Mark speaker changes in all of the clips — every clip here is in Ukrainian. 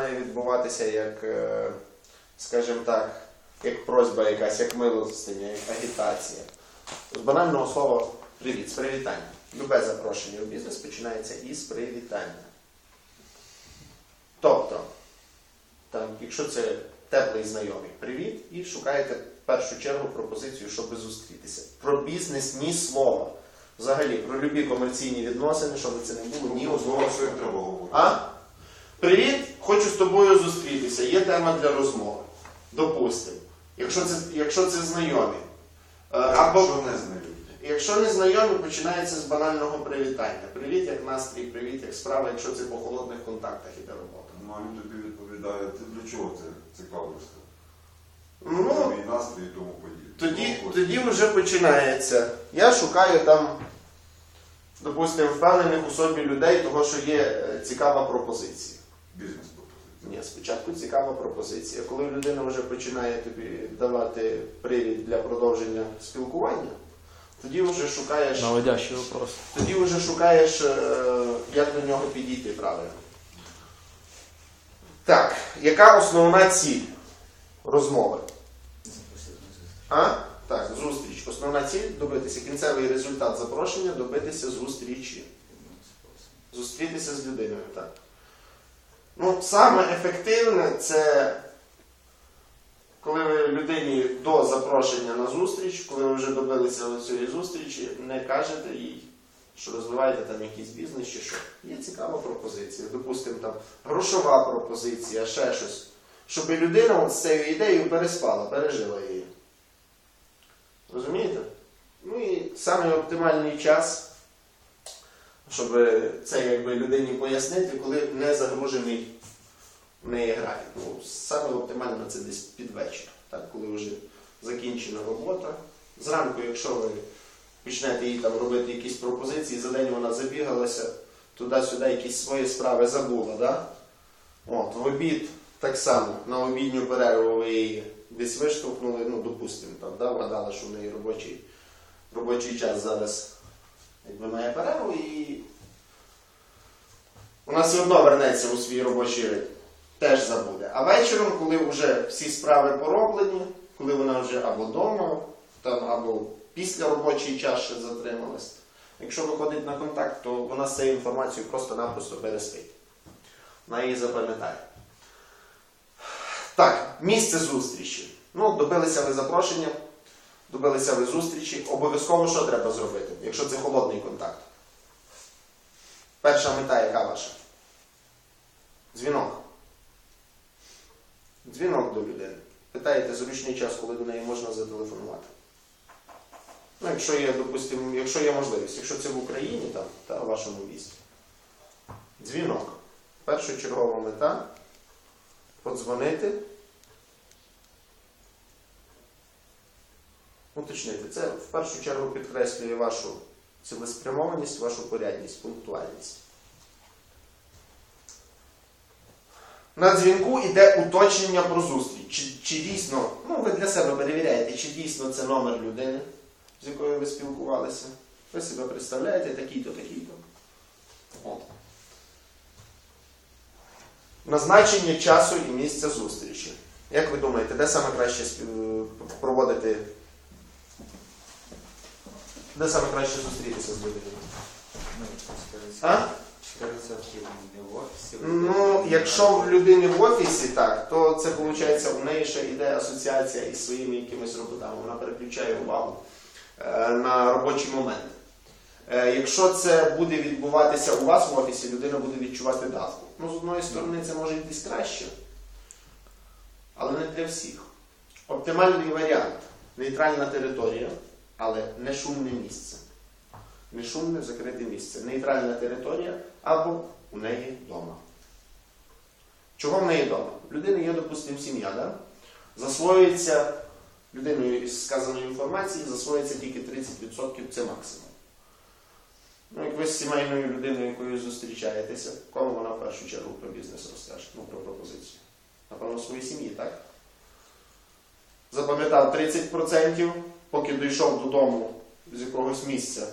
Speaker 1: має відбуватися як, е, скажімо так, як просьба якась, як милостиня, як агітація. З банального слова привіт, з привітання. Любе запрошення у бізнес починається із привітання. Тобто, там, якщо це теплий знайомий, привіт, і шукаєте в першу чергу пропозицію, щоб зустрітися. Про бізнес ні слова. Взагалі, про любі комерційні відносини, щоб це не було ні одного а? Привіт, хочу з тобою зустрітися. Є тема для розмови. Допустимо. Якщо це, якщо це знайомі. Е, Або
Speaker 2: Що не знайомі?
Speaker 1: якщо не знайомі, починається з банального привітання. Привіт, як настрій, привіт, як справа, якщо це по холодних контактах іде робота.
Speaker 2: Ну, а він тобі відповідає, ти для чого це цікавишся?
Speaker 1: Ну,
Speaker 2: Твій настрій і тому подібне.
Speaker 1: тоді,
Speaker 2: Ну,
Speaker 1: тоді вже починається. Я шукаю там, допустимо, впевнених у собі людей, того, що є е, цікава пропозиція.
Speaker 2: Бізнес-пропозиція.
Speaker 1: Ні, спочатку цікава пропозиція. Коли людина вже починає тобі давати привід для продовження спілкування, тоді вже шукаєш,
Speaker 3: Наводящий вопрос.
Speaker 1: тоді вже шукаєш, е, як до нього підійти правильно. Так, яка основна ціль розмови? А? Так, зустріч. Основна ціль добитися кінцевий результат запрошення, добитися зустрічі. Зустрітися з людиною, так. Ну, саме ефективне це коли ви людині до запрошення на зустріч, коли ви вже добилися цієї зустрічі, не кажете їй, що розвиваєте там якийсь бізнес чи що. Є цікава пропозиція. Допустимо, там грошова пропозиція, ще щось. Щоб людина от з цією ідеєю переспала, пережила її. Розумієте? Ну і саме оптимальний час, щоб це якби людині пояснити, коли не загружений в неї графік. Ну, саме оптимально це десь під вечір, так, коли вже закінчена робота. Зранку, якщо ви почнете їй там робити якісь пропозиції, за день вона забігалася, туди-сюди якісь свої справи забула. Да? От, в обід так само, на обідню перерву ви її десь виштовхнули, ну, допустимо, там, да, вгадали, що в неї робочий, робочий час зараз якби має перерву і вона все одно вернеться у свій робочий ритм. Теж забуде. А вечором, коли вже всі справи пороблені, коли вона вже або вдома, там, або після робочий час ще затрималась, якщо виходить на контакт, то вона з цією інформацією просто-напросто переспить. Вона її запам'ятає. Так, місце зустрічі. Ну, добилися ви запрошення, добилися ви зустрічі. Обов'язково що треба зробити, якщо це холодний контакт? Перша мета, яка ваша? Дзвінок. Дзвінок до людини. Питаєте зручний час, коли до неї можна зателефонувати. Ну, якщо є, допустимо, якщо є можливість, якщо це в Україні там, та в вашому місті. Дзвінок. Першочергова мета подзвонити. Уточнити. Це в першу чергу підкреслює вашу цілеспрямованість, вашу порядність, пунктуальність. На дзвінку йде уточнення про зустріч. Чи, чи дійсно, ну ви для себе перевіряєте, чи дійсно це номер людини, з якою ви спілкувалися. Ви себе представляєте такий-то, такий-то. От. Назначення часу і місця зустрічі. Як ви думаєте, де саме краще проводити? Де саме краще зустрітися з людиною? А? Ну, якщо в людини в офісі так, то це виходить, у неї ще йде асоціація із своїми якимись роботами. Вона переключає увагу е, на робочий момент. Е, Якщо це буде відбуватися у вас в офісі, людина буде відчувати давку. Ну, з одної сторони, це може йтись краще, але не для всіх. Оптимальний варіант нейтральна територія, але не шумне місце. Не шумне закрите місце. Нейтральна територія або у неї вдома. Чого в неї вдома? В людини є, допустимо, сім'я, да? засвоюється людиною із сказаної інформації, засвоюється тільки 30% це максимум. Ну, як ви з сімейною людиною, якою зустрічаєтеся, кому вона в першу чергу про бізнес розкаже, ну, про пропозицію? Напевно, своїй сім'ї, так? Запам'ятав 30%, поки дійшов додому з якогось місця.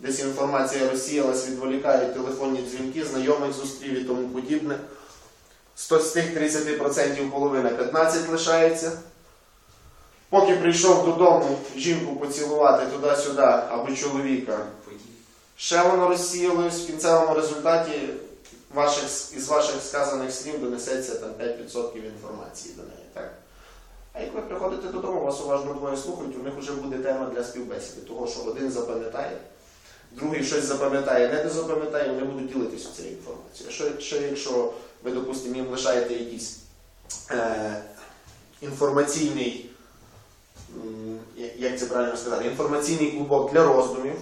Speaker 1: Десь інформація розсіялась, відволікають телефонні дзвінки, знайомих зустрів і тому подібне. з тих 30% половина 15 лишається. Поки прийшов додому жінку поцілувати туди-сюди або чоловіка, ще воно розсіялось в кінцевому результаті ваших, із ваших сказаних слів донесеться там 5% інформації до неї. А як ви приходите додому, вас уважно двоє слухають, у них вже буде тема для співбесіди, того, що один запам'ятає, другий щось запам'ятає, не запам'ятає, вони будуть ділитися цією інформацією. Що, що якщо ви, допустимо, їм лишаєте якийсь е, інформаційний, як це правильно сказати, інформаційний клубок для роздумів,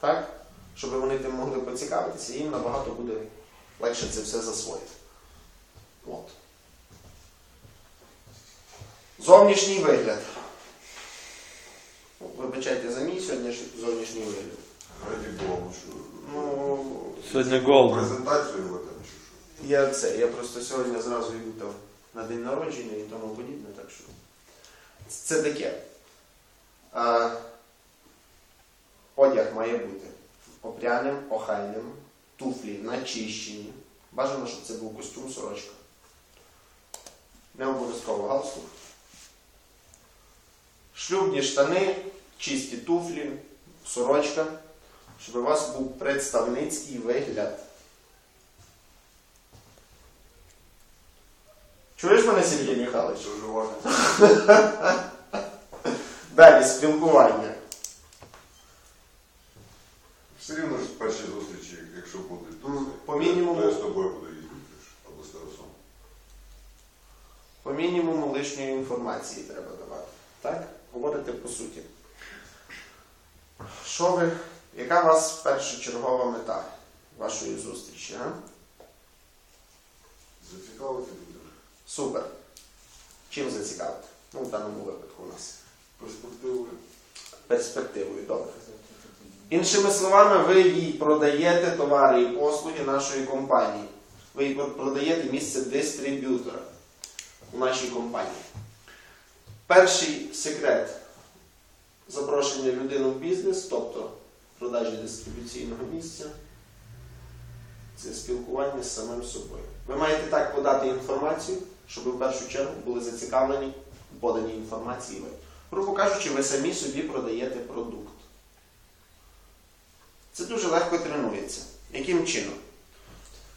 Speaker 1: так? щоб вони тим могли поцікавитися, їм набагато буде легше це все засвоїти. От. Зовнішній вигляд. Вибачайте за мій сьогоднішній зовнішній вигляд.
Speaker 2: Раді Богу, що...
Speaker 1: Ну,
Speaker 3: Сьогодні голден.
Speaker 2: Презентацію його там чи що?
Speaker 1: я це, я просто сьогодні зразу йду там на день народження і тому подібне, так що це таке. А, одяг має бути опряним, охайним, туфлі начищені. Бажано, щоб це був костюм, сорочка. Не обов'язково галстук. Шлюбні штани, чисті туфлі, сорочка, щоб у вас був представницький вигляд. Чуєш мене, Сергій Михайлович?
Speaker 2: Дуже важко.
Speaker 1: Далі спілкування.
Speaker 2: Все рівно ж перші зустрічі, якщо будуть, то,
Speaker 1: Ну, по мінімуму.
Speaker 2: то я з тобою буду їздити або з Тарасом.
Speaker 1: По мінімуму лишньої інформації треба давати. Так? Говорите по суті. Що ви, яка у вас першочергова мета вашої зустрічі? А?
Speaker 2: Зацікавити буде.
Speaker 1: Супер. Чим зацікавити? Ну, в даному випадку у нас.
Speaker 2: Перспективи.
Speaker 1: Перспективою, добре. Іншими словами, ви їй продаєте товари і послуги нашої компанії. Ви їй продаєте місце дистриб'ютора у нашій компанії. Перший секрет запрошення людини в бізнес, тобто продажі дистрибуційного місця, це спілкування з самим собою. Ви маєте так подати інформацію, щоб в першу чергу були зацікавлені в поданій інформації ви. Грубо кажучи, ви самі собі продаєте продукт. Це дуже легко тренується. Яким чином?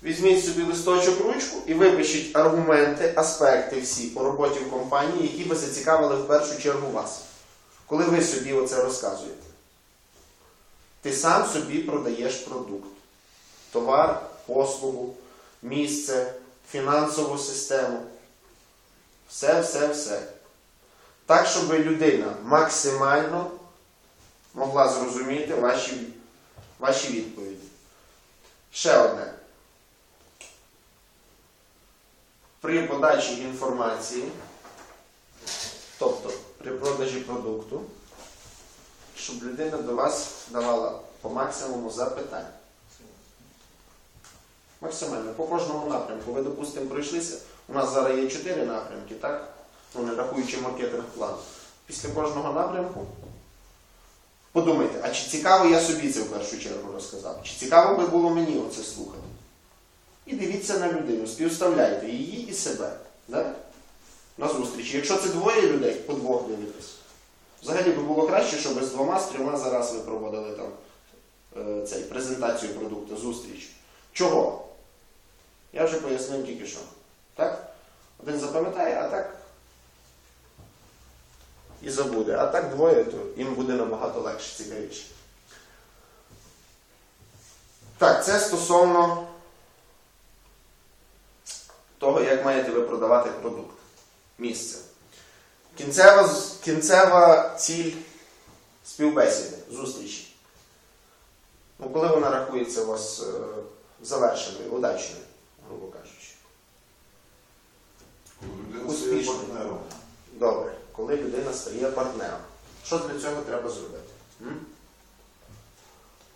Speaker 1: Візьміть собі листочок, ручку і випишіть аргументи, аспекти всі по роботі в компанії, які би зацікавили в першу чергу вас. Коли ви собі оце розказуєте. Ти сам собі продаєш продукт. Товар, послугу, місце, фінансову систему. Все, все, все. Так, щоб людина максимально могла зрозуміти ваші, ваші відповіді. Ще одне. При подачі інформації, тобто при продажі продукту, щоб людина до вас давала по максимуму запитань. Максимально, по кожному напрямку. Ви, допустимо, пройшлися. У нас зараз є чотири напрямки, так? Ну, не рахуючи маркетинг план. Після кожного напрямку подумайте, а чи цікаво я собі це в першу чергу розказав? Чи цікаво би було мені оце слухати? І дивіться на людину, співставляйте її і себе. Да? На зустрічі. Якщо це двоє людей, по двох дивитесь. Взагалі би було краще, щоб з двома, з трьома зараз ви проводили там е, цей, презентацію продукту, зустріч. Чого? Я вже пояснив тільки що. Так? Один запам'ятає, а так і забуде. А так двоє, то їм буде набагато легше, цікавіше. Так, це стосовно того, як маєте ви продавати продукт. Місце. Кінцева, кінцева ціль співбесіди, зустрічі. Ну, коли вона рахується у вас е, завершеною, удачною, грубо кажучи.
Speaker 2: Коли людина стає
Speaker 1: Успішно.
Speaker 2: партнером.
Speaker 1: Добре, коли людина стає партнером. Що для цього треба зробити? М?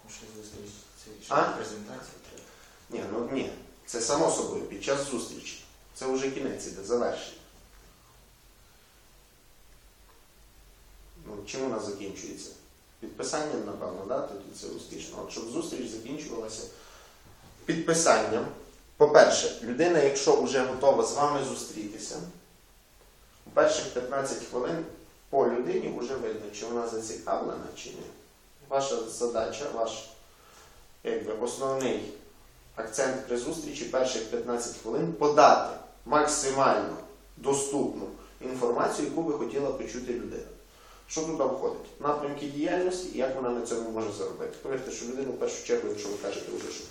Speaker 4: Може, зустріч це
Speaker 1: А?
Speaker 4: презентація треба.
Speaker 1: Ні, ну ні. Це само собою під час зустрічі. Це вже кінець іде, завершення. Ну, чим вона закінчується? Підписанням, напевно, да? тоді це успішно. От щоб зустріч закінчувалася підписанням По-перше, людина, якщо вже готова з вами зустрітися, у перших 15 хвилин по людині вже видно, чи вона зацікавлена, чи ні. Ваша задача, ваш якби, основний акцент при зустрічі перших 15 хвилин подати максимально доступну інформацію, яку би хотіла почути людина. Що туди входить? Напрямки діяльності і як вона на цьому може заробити. Повірте, що людину в першу чергу, якщо ви кажете вже, що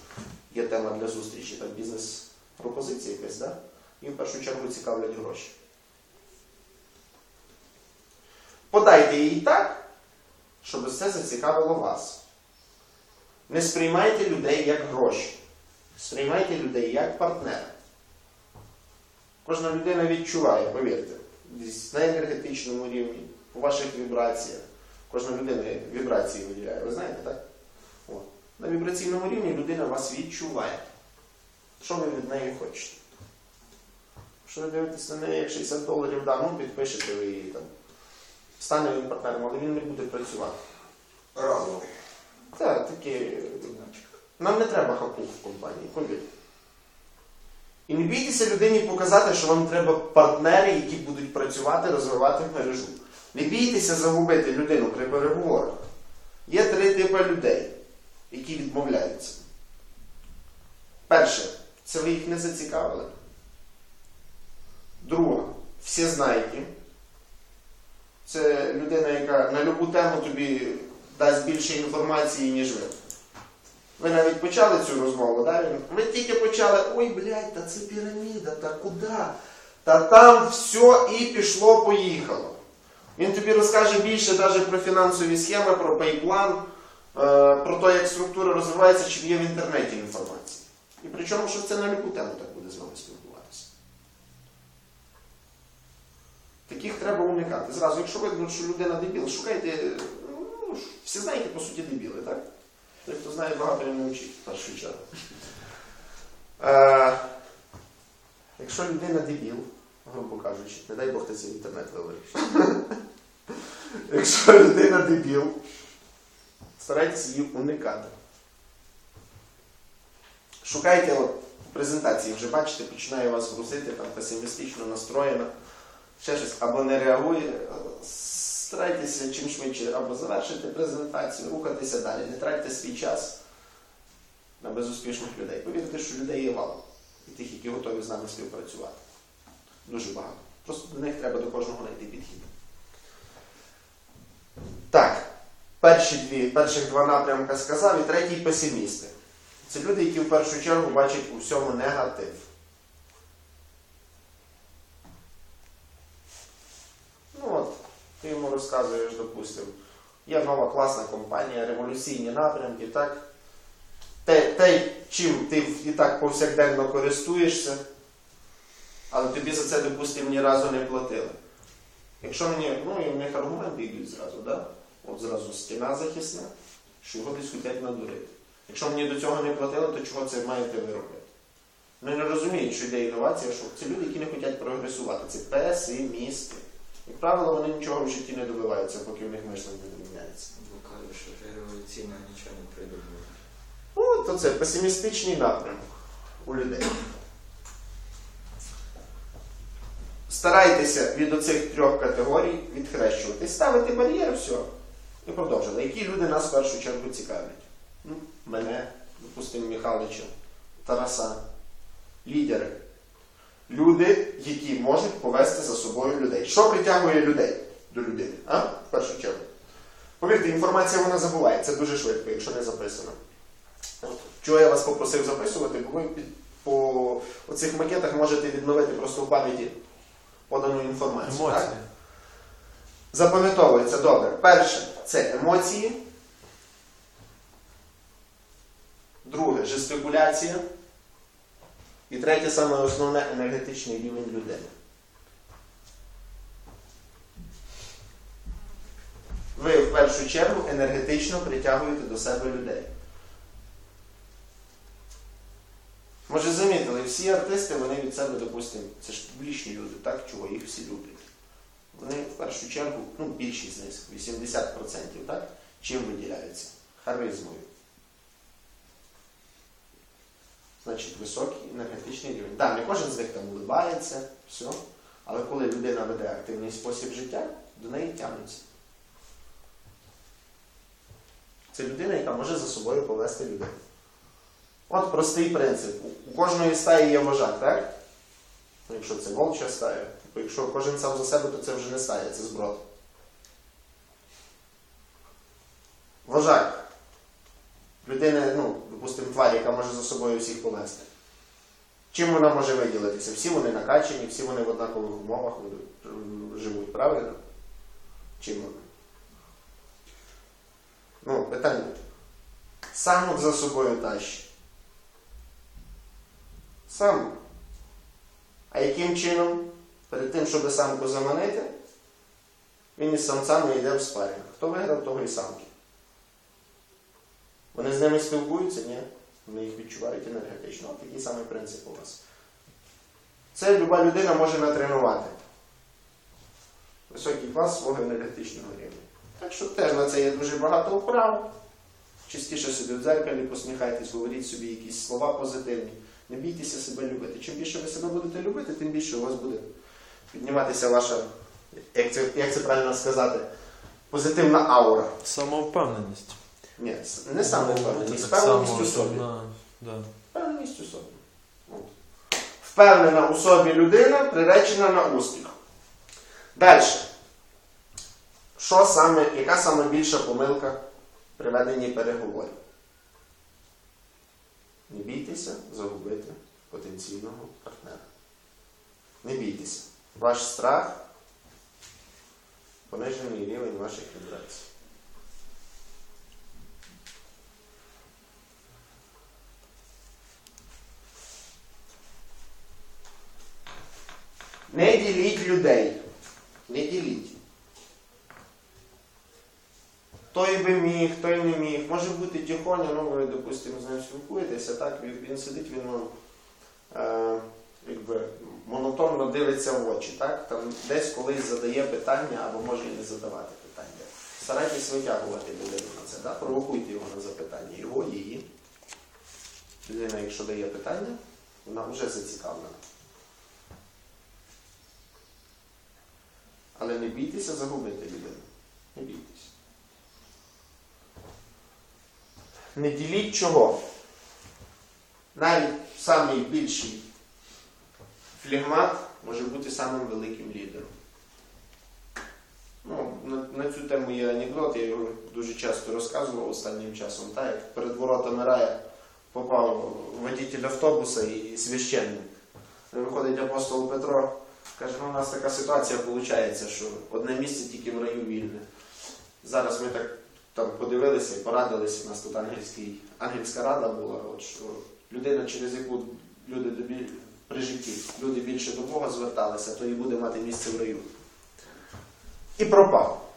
Speaker 1: є тема для зустрічі, там бізнес-пропозиція якась, да? і в першу чергу цікавлять гроші. Подайте її так, щоб це зацікавило вас. Не сприймайте людей як гроші. Сприймайте людей як партнера. Кожна людина відчуває, повірте, на енергетичному рівні, по ваших вібраціях. Кожна людина вібрації виділяє, ви знаєте, так? О. На вібраційному рівні людина вас відчуває. Що ви від неї хочете? Що ви дивитесь на неї, як 60 доларів да, ну підпишете ви її там. Стане він партнером, але він не буде працювати.
Speaker 2: Разом.
Speaker 1: Це такі. Нам не треба хапух в компанії, повірте. І не бійтеся людині показати, що вам треба партнери, які будуть працювати, розвивати мережу. Не бійтеся загубити людину при переговорах. Є три типи людей, які відмовляються. Перше, це ви їх не зацікавили. Друга, всі знаєте. Це людина, яка на любу тему тобі дасть більше інформації, ніж ви. Ви навіть почали цю розмову, да? Ми тільки почали, ой, блядь, та це піраміда, та куди? Та там все і пішло, поїхало. Він тобі розкаже більше навіть про фінансові схеми, про пейплан, е, про те, як структура розвивається, чим є в інтернеті інформація. І причому, що це на любу тему так буде з вами спілкуватися. Таких треба уникати. Зразу, якщо видно, що людина дебіл, шукайте, ну, всі знаєте, по суті, дебіли, так? Той, хто знає, багато не навчить в першу чергу. Е, якщо людина дебіл, грубо кажучи, не дай Бог ти це в інтернет вивалиш. Якщо людина дебіл, старайтеся її уникати. Шукайте от, презентації, вже бачите, починає вас грузити, там песимістично настроєна, ще щось або не реагує. Старайтеся чим швидше або завершити презентацію, рухатися далі. Не тратьте свій час на безуспішних людей. Повірте, що людей є валом. І тих, які готові з нами співпрацювати. Дуже багато. Просто до них треба до кожного знайти підхід. Так, перші дві, перших два напрямки сказав, і третій песимісти. Це люди, які в першу чергу бачать у всьому негатив. Ну от, ти йому розказуєш, допустимо, є нова класна компанія, революційні напрямки, так? Те, те, чим ти і так повсякденно користуєшся, але тобі за це, допустимо, ні разу не платили. Якщо мені, ну і в них аргументи йдуть зразу, да? От зразу стіна захисна, що його десь хотять надурити. Якщо мені до цього не платили, то чого це маєте ви робити? Вони не розуміють, що йде інновація, що це люди, які не хочуть прогресувати. Це песимісти. Як правило, вони нічого в житті не добиваються, поки в них мислення не міняється.
Speaker 4: Бо кажуть, що революційно нічого не придумали.
Speaker 1: Ну, то це песимістичний напрямок у людей. Старайтеся від оцих трьох категорій відхрещувати. Ставити бар'єр, все. І продовжили. Які люди нас в першу чергу цікавлять? Ну, мене, допустимо, Михайловича, Тараса, лідери. Люди, які можуть повести за собою людей. Що притягує людей до людини? А? В першу чергу. Повірте, інформація вона забуває. Це дуже швидко, якщо не записано. Чого я вас попросив записувати, бо ви під- по оцих макетах можете відновити просто в пам'яті подану інформацію.
Speaker 3: Емоції.
Speaker 1: Так? Запам'ятовується добре. Перше це емоції. Друге жестикуляція. І третє, саме основне енергетичний рівень людини. Ви в першу чергу енергетично притягуєте до себе людей. Може замітили, всі артисти, вони від себе, допустимо, це ж публічні люди, так, чого їх всі люблять. Вони в першу чергу, ну, більшість з них, 80%, так, чим виділяються? Харизмою. Значить високий енергетичний рівень. Так, не кожен з них там улибається, все. Але коли людина веде активний спосіб життя, до неї тягнуться. Це людина, яка може за собою повести людей. От простий принцип. У- кожної стаї є вожак, так? Ну, якщо це волча стая, Типу, якщо кожен сам за себе, то це вже не стая, це зброд. Вожак. Людина, ну, допустимо, тварь, яка може за собою всіх повести. Чим вона може виділитися? Всі вони накачані, всі вони в однакових умовах живуть, правильно? Чим вони? Ну, питання. Самок за собою тащить. Самок. А яким чином? Перед тим, щоб самку заманити, він із самцями йде в спарінг. Хто виграв, того і самки. Вони з ними спілкуються? Ні. Вони їх відчувають енергетично. Такий самий принцип у вас. Це люба людина може натренувати. Високий клас свого енергетичного рівня. Так що теж на це є дуже багато вправ. Частіше собі в дзеркалі, посміхайтесь, говоріть собі якісь слова позитивні. Не бійтеся себе любити. Чим більше ви себе будете любити, тим більше у вас буде підніматися ваша, як це, як це правильно сказати, позитивна аура.
Speaker 3: Самовпевненість.
Speaker 1: Ні, не саме впевненість,
Speaker 3: Це
Speaker 1: впевненість у собі.
Speaker 3: да.
Speaker 1: Впевненість у собі. От. Впевнена у собі людина приречена на успіх. Далі. Що саме, яка саме більша помилка при веденні переговорів? Не бійтеся загубити потенційного партнера. Не бійтеся. Ваш страх понижений рівень ваших вібрацій. Не діліть людей. Не діліть. Той би міг, той не міг. Може бути тихоня, ну ви, допустимо, з ним спілкуєтеся, так, він, сидить, він вам е, якби, монотонно дивиться в очі, так? Там десь колись задає питання або може і не задавати питання. Старайтесь витягувати людину на це, так? провокуйте його на запитання. Його, її. Людина, якщо дає питання, вона вже зацікавлена. Але не бійтеся загубити людину. Не бійтеся. Не діліть чого. Навіть самий більший може бути самим великим лідером. Ну, на, на цю тему є анекдот, я його дуже часто розказував останнім часом. Так, як перед воротами рая попав водитель автобуса і священник. Виходить апостол Петро, каже, ну у нас така ситуація виходить, що одне місце тільки в раю вільне. Зараз ми так там подивилися і порадилися, у нас тут ангельський, ангельська рада була, от, що людина, через яку люди до при житті люди більше до Бога зверталися, то і буде мати місце в раю. І пропав.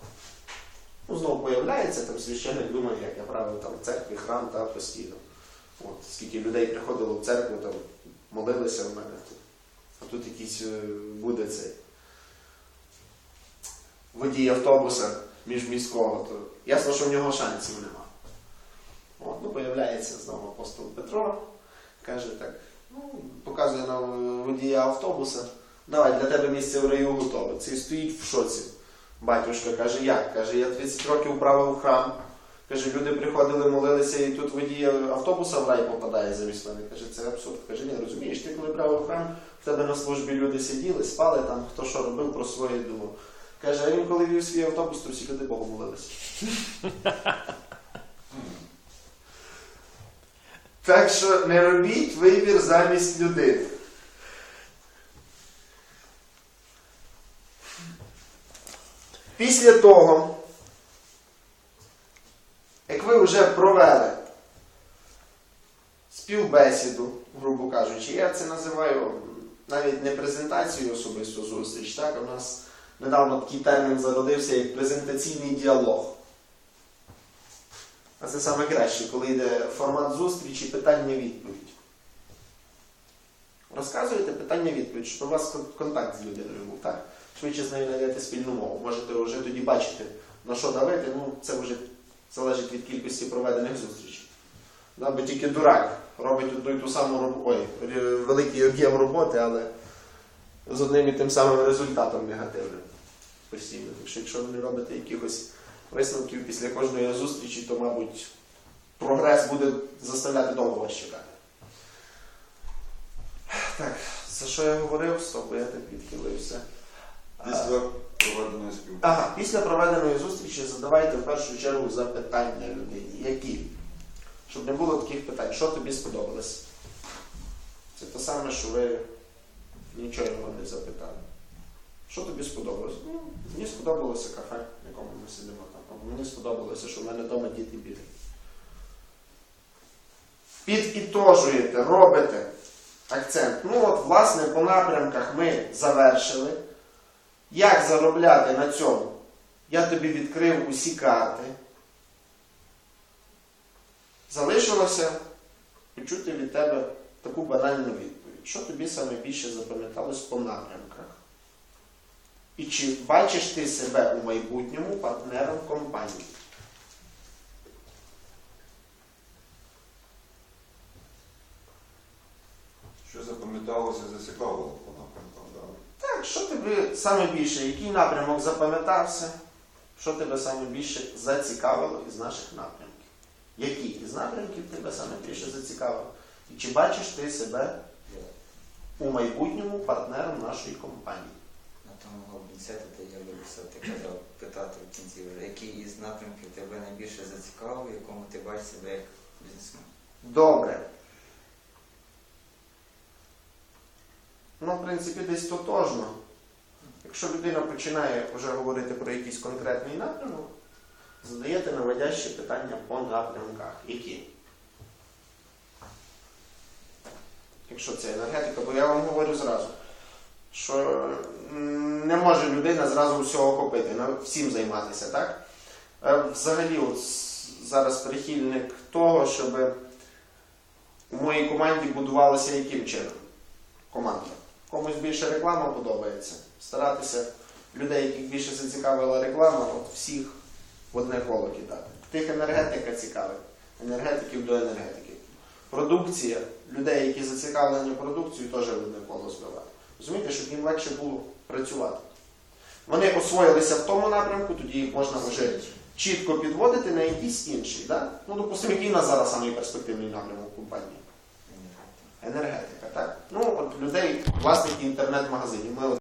Speaker 1: Ну, знову появляється, там священник думає, як я правив там церкві, храм та постійно. От, скільки людей приходило в церкву, там, молилися в мене. Тут якийсь е, буде цей водій автобуса міжміського, то ясно, що в нього шансів нема. От, ну, появляється знову апостол Петро, каже так, ну, показує нам е, водія автобуса, давай для тебе місце в раю готове. Цей стоїть в шоці. Батюшка каже, як? Каже, я 30 років правив храм. Каже, люди приходили, молилися, і тут водій автобуса в рай попадає замість мене. Каже, це абсурд. Каже, ні, розумієш, ти коли правив храм, в тебе на службі люди сиділи, спали там, хто що робив, про своє думав. Каже, а він коли вів свій автобус, то всі люди Богу молилися. так що не робіть вибір замість людини. Після того, як ви вже провели співбесіду, грубо кажучи, я це називаю навіть не презентацією особисто зустріч, так? У нас недавно такий термін зародився як презентаційний діалог. А це саме краще, коли йде формат зустрічі, питання-відповідь. Розказуєте питання-відповідь, щоб у вас контакт з людиною був, так? Швидше з нею знайдете спільну мову. Можете вже тоді бачити, на що давити, ну це вже залежить від кількості проведених зустрічей. Да, бо тільки дурак робить одну і ту саму роботу, ой, великий об'єм роботи, але з одним і тим самим результатом негативним постійно. Так що якщо ви не робите якихось висновків після кожної зустрічі, то, мабуть, прогрес буде заставляти довго вас чекати. Так, за що я говорив? Стоп, я так відхилився.
Speaker 2: Після проведеної спілки.
Speaker 1: Ага, після проведеної зустрічі задавайте в першу чергу запитання людині. Які? Щоб не було таких питань, що тобі сподобалось? Це те саме, що ви нічого його не запитали. Що тобі сподобалось? Ну, мені сподобалося кафе, в якому ми сидимо там. Або мені сподобалося, що в мене вдома діти бігають. Підітожуєте, робите акцент. Ну от, власне, по напрямках ми завершили. Як заробляти на цьому? Я тобі відкрив усі карти. Залишилося почути від тебе таку банальну відповідь. Що тобі саме більше запам'яталось по напрямках? І чи бачиш ти себе у майбутньому партнером компанії?
Speaker 2: Що запам'яталося, зацікавило?
Speaker 1: Так, що тобі саме більше, який напрямок запам'ятався? Що тебе саме більше зацікавило із наших напрямків? Які із напрямків тебе саме більше зацікавило? І чи бачиш ти себе у майбутньому партнером нашої компанії?
Speaker 4: На тому обіцяти, я би все ти казав питати в кінці вже, який із напрямків тебе найбільше зацікавив, в якому ти бачиш себе як бізнесмен.
Speaker 1: Добре. Ну, в принципі, десь тотожно. Якщо людина починає вже говорити про якийсь конкретний напрямок, задаєте наводящі питання по напрямках. Які? Якщо це енергетика, бо я вам говорю зразу, що не може людина зразу всього охопити, всім займатися, так? Е, Взагалі, от зараз прихильник того, щоб у моїй команді будувалося яким чином? Команда. Комусь більше реклама подобається. Старатися людей, яких більше зацікавила реклама, от всіх в одне коло кидати. Тих енергетика цікавить, енергетиків до енергетики. Продукція, людей, які зацікавлені продукцією, теж в одне коло збивати. Розумієте, щоб їм легше було працювати. Вони освоїлися в тому напрямку, тоді їх можна вже чітко підводити на якийсь інший. Да? Ну, допустимо, який у нас зараз самий напрямок компанії? Енергетика, так? Ну, от людей, власники інтернет-магазинів. Ми от